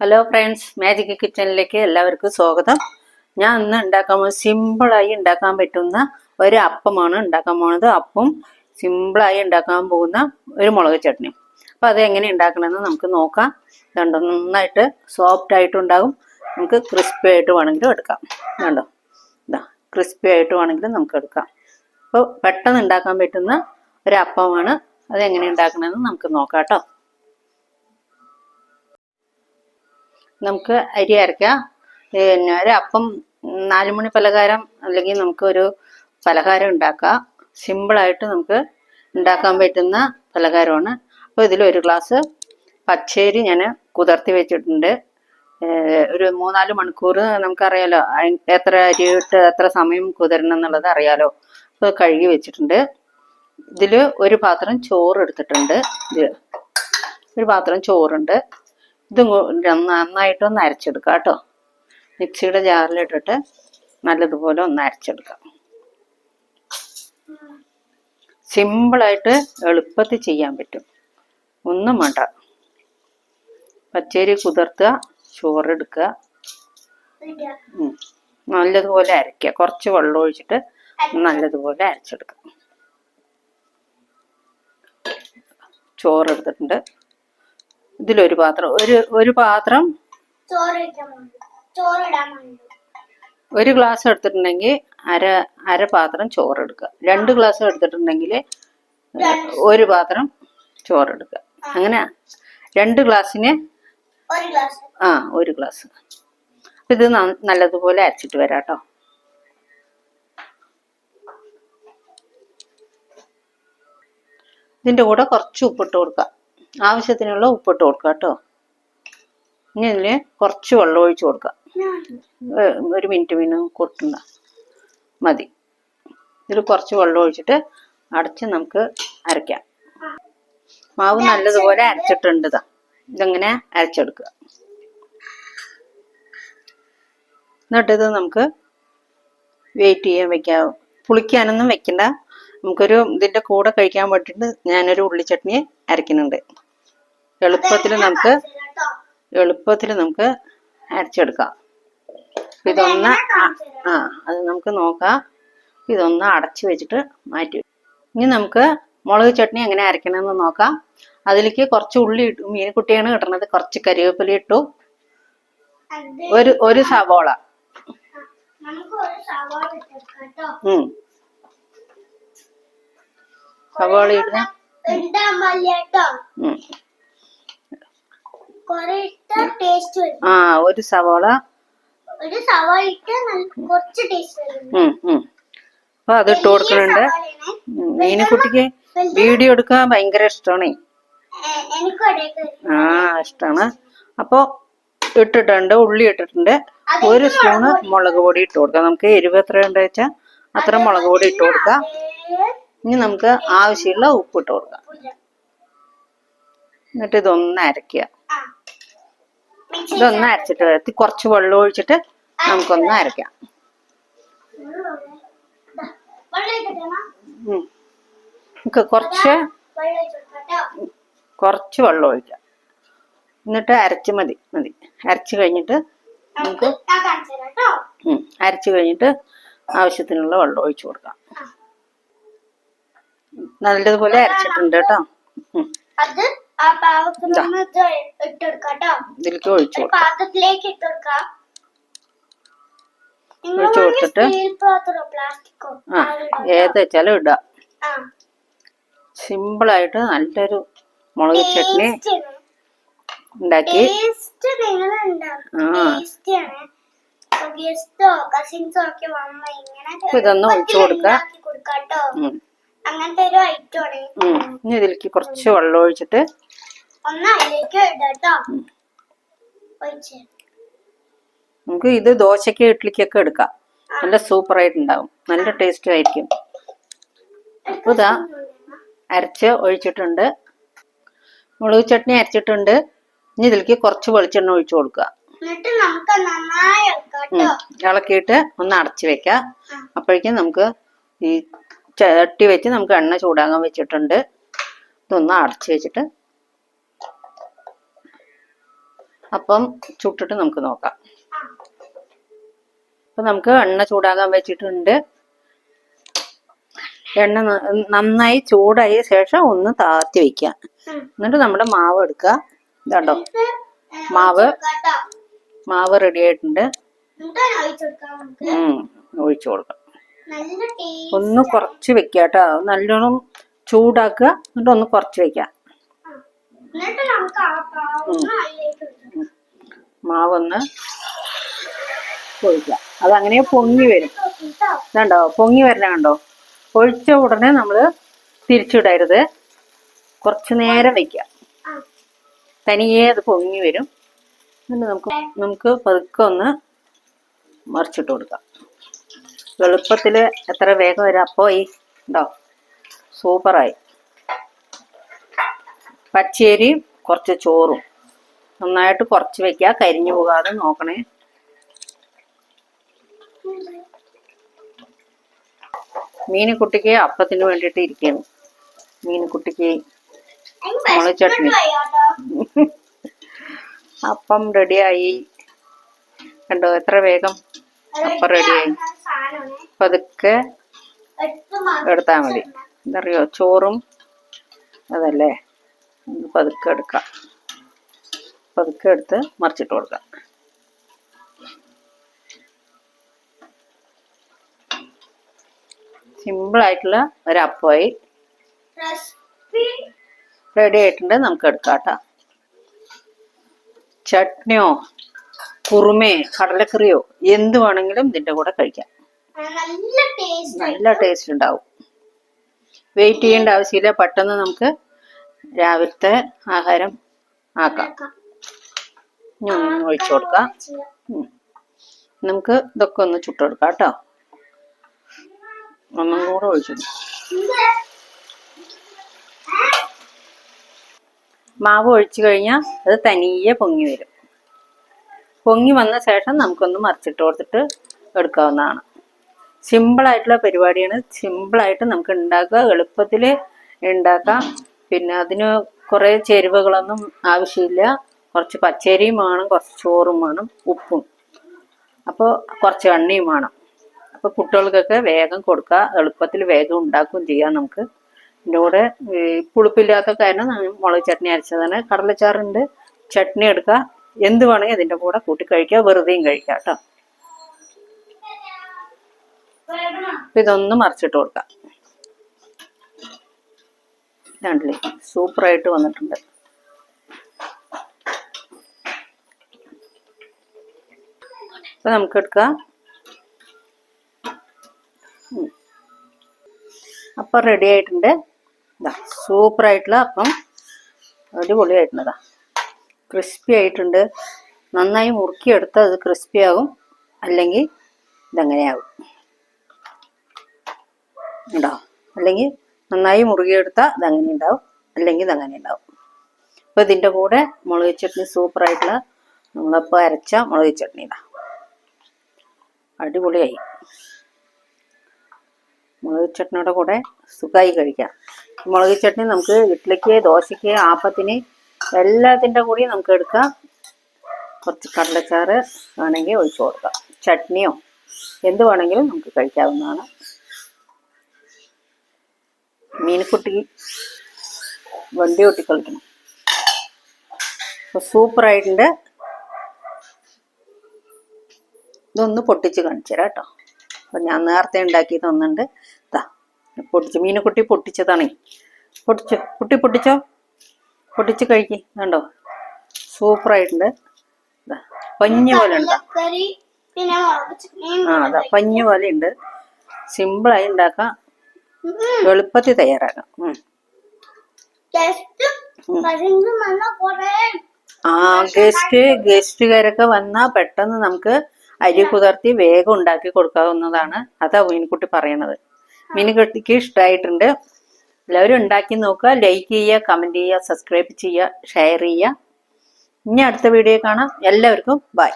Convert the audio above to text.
Hello friends magic കിച്ചണിലേക്ക് എല്ലാവർക്കും സ്വാഗതം. ഞാൻ ഇന്ന് ഉണ്ടാക്കാൻ പോകുന്നത് സിമ്പിളായി ഉണ്ടാക്കാൻ പറ്റുന്ന ഒരു അപ്പമാണ് ഉണ്ടാക്കാൻ പോകുന്നത്. അപ്പം സിമ്പിളായി ഉണ്ടാക്കാൻ പോകുന്ന ഒരു മുളക് ചട്നി. അപ്പോൾ അത് എങ്ങനെ ഉണ്ടാക്കണമെന്ന് നമുക്ക് നോക്കാം. കണ്ടോ നന്നായിട്ട് സോഫ്റ്റ് ആയിട്ടുണ്ടാകും. നമുക്ക് ക്രിസ്പി ആയിട്ട് വേണമെങ്കിലും എടുക്കാം. കണ്ടോ? ഇതാ ക്രിസ്പി ആയിട്ട് വേണമെങ്കിലും നമുക്ക് എടുക്കാം. അപ്പോൾ പെട്ടെന്ന് ഉണ്ടാക്കാൻ പറ്റുന്ന ഒരു അപ്പമാണ് അത് എങ്ങനെ ഉണ്ടാക്കണമെന്ന് നമുക്ക് നോക്കാം കേട്ടോ. നമുക്ക് അരി അരക്കാം പിന്നെ ഒരു അപ്പം നാലുമണി പലഹാരം അല്ലെങ്കിൽ നമുക്ക് ഒരു പലഹാരം ഉണ്ടാക്കാം സിമ്പിളായിട്ട് നമുക്ക് ഉണ്ടാക്കാൻ പറ്റുന്ന പലഹാരമാണ്. അപ്പോൾ ഇതിൽ ഒരു ഗ്ലാസ് പച്ചരി ഞാൻ കുതിർത്തി വെച്ചിട്ടുണ്ട്. ഒരു മൂന്നാൽ മണിക്കൂർ നമുക്കറിയാലോ എത്ര അരി ഇട്ട് എത്ര സമയം കുതിരണം എന്നുള്ളത് അറിയാലോ. അപ്പോൾ കഴുകി വെച്ചിട്ടുണ്ട്. ഇതിൽ ഒരു പാത്രം ചോറ് എടുത്തിട്ടുണ്ട്. ഒരു പാത്രം ചോറുണ്ട്. ഇത് നന്നായിട്ടൊന്ന് അരച്ചെടുക്കാം കേട്ടോ. മിക്സിയുടെ ജാറിലിട്ടിട്ട് നല്ലതുപോലെ ഒന്ന് അരച്ചെടുക്കാം. സിമ്പിളായിട്ട് എളുപ്പത്തിൽ ചെയ്യാൻ പറ്റും. ഒന്നും വേണ്ട. പച്ചരി കുതിർത്തുക ചോറെടുക്കുക. നല്ലതുപോലെ അരയ്ക്കുക. കുറച്ച് വെള്ളം ഒഴിച്ചിട്ട് നല്ലതുപോലെ അരച്ചെടുക്കുക ചോറെടുത്തിട്ടുണ്ട് ഇതിലൊരു പാത്രം ഒരു ഒരു പാത്രം ഒരു ഗ്ലാസ് എടുത്തിട്ടുണ്ടെങ്കിൽ അര അര പാത്രം ചോറ് എടുക്കുക രണ്ട് ഗ്ലാസ് എടുത്തിട്ടുണ്ടെങ്കിൽ ഒരു പാത്രം ചോറ് എടുക്കുക അങ്ങനെ രണ്ട് ഗ്ലാസ്സിന് ആ ഒരു ഗ്ലാസ്. ഇത് നല്ലതുപോലെ അരച്ചിട്ട് വരാം കേട്ടോ. ഇതിന്റെ കൂടെ കുറച്ച് ഉപ്പിട്ട് കൊടുക്കുക ആവശ്യത്തിനുള്ള ഉപ്പിട്ട് കൊടുക്കുക കേട്ടോ. ഇനി ഇതിൽ കുറച്ച് വെള്ളം ഒഴിച്ച് കൊടുക്കുക. ഒരു മിനിറ്റ് പിന്നെ കൊട്ടണ്ട മതി. ഇതിൽ കുറച്ച് വെള്ളം ഒഴിച്ചിട്ട് അടച്ച് നമുക്ക് അരയ്ക്കാം. മാവ് നല്ലതുപോലെ അരച്ചിട്ടുണ്ട് ഇതാ ഇതങ്ങനെ അരച്ചെടുക്കുക. എന്നിട്ട് ഇത് നമുക്ക് വെയിറ്റ് ചെയ്യാൻ വെക്കാം. പുളിക്കാനൊന്നും വെക്കണ്ട. നമുക്കൊരു ഇതിന്റെ കൂടെ കഴിക്കാൻ വേണ്ടിയിട്ട് ഞാനൊരു ഉള്ളിച്ചട്നി അരയ്ക്കുന്നുണ്ട്. എളുപ്പത്തിൽ നമുക്ക് എളുപ്പത്തിൽ നമുക്ക് അരച്ചെടുക്കാം. ഇതൊന്ന് ആ അത് നമുക്ക് നോക്കാം. ഇതൊന്ന് അടച്ചു വെച്ചിട്ട് മാറ്റി. ഇനി നമുക്ക് മുളക് ചട്നി എങ്ങനെ അരക്കണമെന്ന് നോക്കാം. അതിലേക്ക് കുറച്ച് ഉള്ളി ഇട്ടു. മീൻകുട്ടിയാണ് കിട്ടണത്. കുറച്ച് കരിവേപ്പില ഇട്ടു. ഒരു ഒരു സവോള. സവാള ഇട്ടെടുക്കാം കേട്ടോ ഉം സവോള ഇടുക ഇടാൻ പാടില്ല കേട്ടോ ഉം. കൊറേ ഇട്ട ടേസ്റ്റ് വരും ആ ഒരു സവോള. ഒരു സവാള ഇട്ട് കുറച്ച് ടേസ്റ്റ് അപ്പൊ അത് ഇട്ട് കൊടുക്കുന്നുണ്ട്. മീനുകുട്ടിക്ക് വീഡിയോ എടുക്കാൻ ഭയങ്കര ഇഷ്ടമാണേ ആ ഇഷ്ടമാണ് അപ്പോൾ ഇട്ടിട്ടുണ്ട് ഉള്ളി ഇട്ടിട്ടുണ്ട്. ഒരു സ്പൂണ് മുളക് പൊടി ഇട്ട് കൊടുക്കാം. നമുക്ക് എരിവ് എത്ര ഉണ്ട് വെച്ചാൽ അത്ര മുളക് പൊടി ഇട്ട് കൊടുക്കാം. ഇനി നമുക്ക് ആവശ്യമുള്ള ഉപ്പ് ഇട്ട് കൊടുക്കാം എന്നിട്ട് ഇതൊന്ന് അരയ്ക്കുക. മിക്സി ഇതൊന്ന് അരച്ചിട്ട് കുറച്ച് വെള്ളം ഒഴിച്ചിട്ട് നമുക്കൊന്ന് അരക്കാം. നമുക്ക് കുറച്ച് കുറച്ച് വെള്ളം ഒഴിക്കാം. എന്നിട്ട് അരച്ച് മതി മതി. അരച്ച് കഴിഞ്ഞിട്ട് നമുക്ക് അരച്ച് കഴിഞ്ഞിട്ട് ആവശ്യത്തിനുള്ള വെള്ളം ഒഴിച്ചു കൊടുക്കാം. നല്ലതുപോലെ അരച്ചിട്ടുണ്ട് കേട്ടോ. ഇതിലേക്ക് ഒഴിച്ചു കൊടുക്കാം. പാത്രത്തിലേക്ക് ഒഴിച്ച് കൊടുത്തിട്ട് ആ ഏത് വെച്ചാലും ഇടാം സിമ്പിൾ സിമ്പിളായിട്ട് നല്ലൊരു മുളക് ചട്നി ഉണ്ടാക്കി. ഇതൊന്ന് ഒഴിച്ചു കൊടുക്കാം. അങ്ങനത്തെ ഒരു ഐറ്റം ആണ് ഇനി ഇതിലേക്ക് കുറച്ച് വെള്ളം ഒഴിച്ചിട്ട് ഒന്ന് അതിലേക്ക് ഇടാം കേട്ടോ ഒഴിച്ച് നമുക്ക് ഇത് ദോശയ്ക്ക് ഇഡ്ഡലിക്കൊക്കെ എടുക്കാം. നല്ല സൂപ്പർ ആയിട്ടുണ്ടാവും. നല്ല ടേസ്റ്റ് ആയിരിക്കും. അപ്പൊ ഇതാ. അരച്ച് ഒഴിച്ചിട്ടുണ്ട്. മുളക് ചട്നി അരച്ചിട്ടുണ്ട്. ഇനി ഇതിലേക്ക് കുറച്ച് വെളിച്ചെണ്ണ ഒഴിച്ചു കൊടുക്കുക. ഇളക്കിയിട്ട് ഒന്ന് അടച്ചു വെക്കാം. അപ്പോഴേക്കും നമുക്ക് ഈ ചട്ടി വെച്ച് നമുക്ക് എണ്ണ ചൂടാകാൻ വെച്ചിട്ടുണ്ട്. ഇതൊന്ന് അടച്ചു വെച്ചിട്ട് അപ്പം ചുട്ടിട്ട് നമുക്ക് നോക്കാം. അപ്പൊ നമുക്ക് എണ്ണ ചൂടാകാൻ വെച്ചിട്ടുണ്ട്. എണ്ണ നന്നായി ചൂടായ ശേഷം ഒന്ന് താത്തി വെക്കാം എന്നിട്ട് നമ്മുടെ മാവ് എടുക്കുക. ഇതാണ്ടോ? ഇത്, മാവ്. മാവ് റെഡി ആയിട്ടുണ്ട്. ഒഴിച്ചു കൊടുക്കാം. ഒന്ന് കുറച്ച് വെക്കുക കേട്ടോ. നല്ലോണം ചൂടാക്കുക. എന്നിട്ട് ഒന്ന് കുറച്ച് വെക്കാം എന്നിട്ട് നമുക്ക് ആ പാവുന്ന അതിലേക്ക് ഇടാം. മാവൊന്ന് ഒഴിക്കാം അതങ്ങനെ പൊങ്ങി വരും. കണ്ടോ? പൊങ്ങി വരണ കണ്ടോ? ഒഴിച്ച ഉടനെ നമ്മൾ തിരിച്ചിടരുത് കുറച്ച് നേരം വെക്കുക ആ തനിയെ അത് പൊങ്ങി വരും. എന്നിട്ട് നമുക്ക് നമുക്ക് പതുക്കെ ഒന്ന് മറിച്ചിട്ട് കൊടുക്കാം. എളുപ്പത്തിൽ എത്ര വേഗം വരാം? അപ്പോൾ ഈ ഉണ്ടോ സൂപ്പറായി. പച്ചരിയും കുറച്ച് ചോറും. നന്നായിട്ട് കുറച്ച് വെക്കുക. കരിഞ്ഞു പോകാതെ നോക്കണേ. മീനുകുട്ടിക്ക് അപ്പത്തിന് വേണ്ടിയിട്ട് ഇരിക്കുന്നു മുളക് ചട്നി. അപ്പം റെഡിയായി. കണ്ടോ എത്ര വേഗം അപ്പം റെഡിയായി. പതുക്കെ എടുത്താൽ മതി. എന്തറിയോ ചോറും അതല്ലേ. പതുക്കെ എടുക്കാം. പതുക്കെ എടുത്ത് മറിച്ചിട്ട് കൊടുക്കാം. സിമ്പിളായിട്ടുള്ള ഒരു അപ്പമായി റെഡി ആയിട്ടുണ്ട്. നമുക്ക് എടുക്കാം കേട്ടോ. ചട്നിയോ കുറുമേ കടലക്കറിയോ എന്ത് വേണമെങ്കിലും ഇതിന്റെ കൂടെ കഴിക്കാം. നല്ല ടേസ്റ്റ് ഉണ്ടാവും. വെയിറ്റ് ചെയ്യേണ്ട ആവശ്യമില്ല. പെട്ടെന്ന് നമുക്ക് രാവിലത്തെ ആഹാരം ആക്കാം. ഒന്ന് ഒഴിച്ചു കൊടുക്കാം. നമുക്ക് ഇതൊക്കെ ഒന്ന് ചുട്ടെടുക്കാം കേട്ടോ. ഒന്നും കൂടെ ഒഴിച്ചു. മാവ് ഒഴിച്ചു കഴിഞ്ഞാൽ അത് തനിയെ പൊങ്ങി വരും. പൊങ്ങി വന്ന ശേഷം നമുക്കൊന്ന് മറിച്ചിട്ട് കൊടുത്തിട്ട് എടുക്കാവുന്നതാണ്. സിമ്പിളായിട്ടുള്ള പരിപാടിയാണ്. സിമ്പിളായിട്ട് നമുക്ക് ഉണ്ടാക്കുക. എളുപ്പത്തിൽ ഉണ്ടാക്കാം. പിന്നെ അതിന് കുറേ ചേരുവകളൊന്നും ആവശ്യമില്ല. കുറച്ച് പച്ചരിയും വേണം കുറച്ച് ചോറും വേണം ഉപ്പും. അപ്പോൾ കുറച്ച് എണ്ണയും വേണം. അപ്പോൾ കുട്ടികൾക്കൊക്കെ വേഗം കൊടുക്കുക. എളുപ്പത്തിൽ വേഗം ഉണ്ടാക്കുകയും ചെയ്യാം നമുക്ക്. ഇതിന്റെ കൂടെ പുളിപ്പില്ലാത്ത കാരണം മുളക് ചട്നി അരച്ചതാണ് കടലച്ചാറുണ്ട്. ചട്നി എടുക്കുക. എന്ത് വേണമെങ്കിൽ ഇതിന്റെ കൂടെ കൂട്ടി കഴിക്കുക. വെറുതെയും കഴിക്കാം കേട്ടോ. ഇതൊന്ന് മറിച്ചിട്ട് കൊടുക്കാം. രണ്ടിലേക്ക് സൂപ്പറായിട്ട് വന്നിട്ടുണ്ട്. അപ്പൊ നമുക്ക് എടുക്കാം. അപ്പം റെഡി ആയിട്ടുണ്ട്. ഇതാ സൂപ്പറായിട്ടുള്ള അപ്പം അടിപൊളിയായിട്ടുള്ളതാ. ക്രിസ്പി ആയിട്ടുണ്ട്. നന്നായി മുറുക്കിയെടുത്താൽ അത് ക്രിസ്പി ആകും. അല്ലെങ്കിൽ ഇതങ്ങനെയാകും. ഉണ്ടാവും അല്ലെങ്കിൽ നന്നായി മുറുകിയെടുത്താൽ ഇതങ്ങനെ ഉണ്ടാവും അല്ലെങ്കിൽ ഇതങ്ങനെ ഉണ്ടാവും അപ്പോൾ ഇതിന്റെ കൂടെ മുളക് ചട്നി സൂപ്പറായിട്ടുള്ള നമ്മളപ്പോൾ അരച്ച മുളക് ചട്നി ഇതാ അടിപൊളിയായി. മുളക് ചട്നിയുടെ കൂടെ സുഖമായി കഴിക്കാം. മുളക് ചട്നി നമുക്ക് ഇഡ്ഡലിക്ക് ദോശയ്ക്ക് ആപ്പത്തിന് എല്ലാത്തിന്റെ കൂടി നമുക്ക് എടുക്കാം. കുറച്ച് കടലച്ചാറ് വേണമെങ്കിൽ ഒഴിച്ചു കൊടുക്കാം. ചട്നിയോ എന്ത് വേണമെങ്കിലും നമുക്ക് കഴിക്കാവുന്നതാണ്. മീൻകുട്ടി വണ്ടി ഒട്ടിക്കളിക്കണം സൂപ്പറായിട്ടുണ്ട്. ഇതൊന്ന് പൊട്ടിച്ച് കാണിച്ചു തരാം കേട്ടോ. അപ്പം ഞാൻ നേരത്തെ ഉണ്ടാക്കി തന്നുണ്ട് ഇതാ പൊട്ടിച്ച്. മീനുകുട്ടി പൊട്ടിച്ചതാണേ. പൊട്ടിച്ചോ. കുട്ടി പൊട്ടിച്ചോ? പൊട്ടിച്ച് കഴിക്കി. കണ്ടോ? സൂപ്പറായിട്ടുണ്ട്. ഇതാ പഞ്ഞ് പോലെ ഉണ്ടോ ആ അതാ പഞ്ഞ് പോലെ ഉണ്ട് സിമ്പിളായി ഉണ്ടാക്കാം. എളുപ്പത്തിൽ തയ്യാറാക്കാം. ആ ഗസ്റ്റ് ഗസ്റ്റുകാരൊക്കെ വന്നാൽ പെട്ടെന്ന് നമുക്ക് അരി കുതിർത്തി വേഗം ഉണ്ടാക്കി കൊടുക്കാവുന്നതാണ്. അതാ മീൻകുട്ടി പറയണത്. മീൻകുട്ടിക്ക് ഇഷ്ടമായിട്ടുണ്ട് എല്ലാവരും ഉണ്ടാക്കി നോക്കുക ലൈക്ക് ചെയ്യുക കമന്റ് ചെയ്യുക സബ്സ്ക്രൈബ് ചെയ്യുക ഷെയർ ചെയ്യുക. ഇനി അടുത്ത വീഡിയോ കാണാം. എല്ലാവർക്കും ബൈ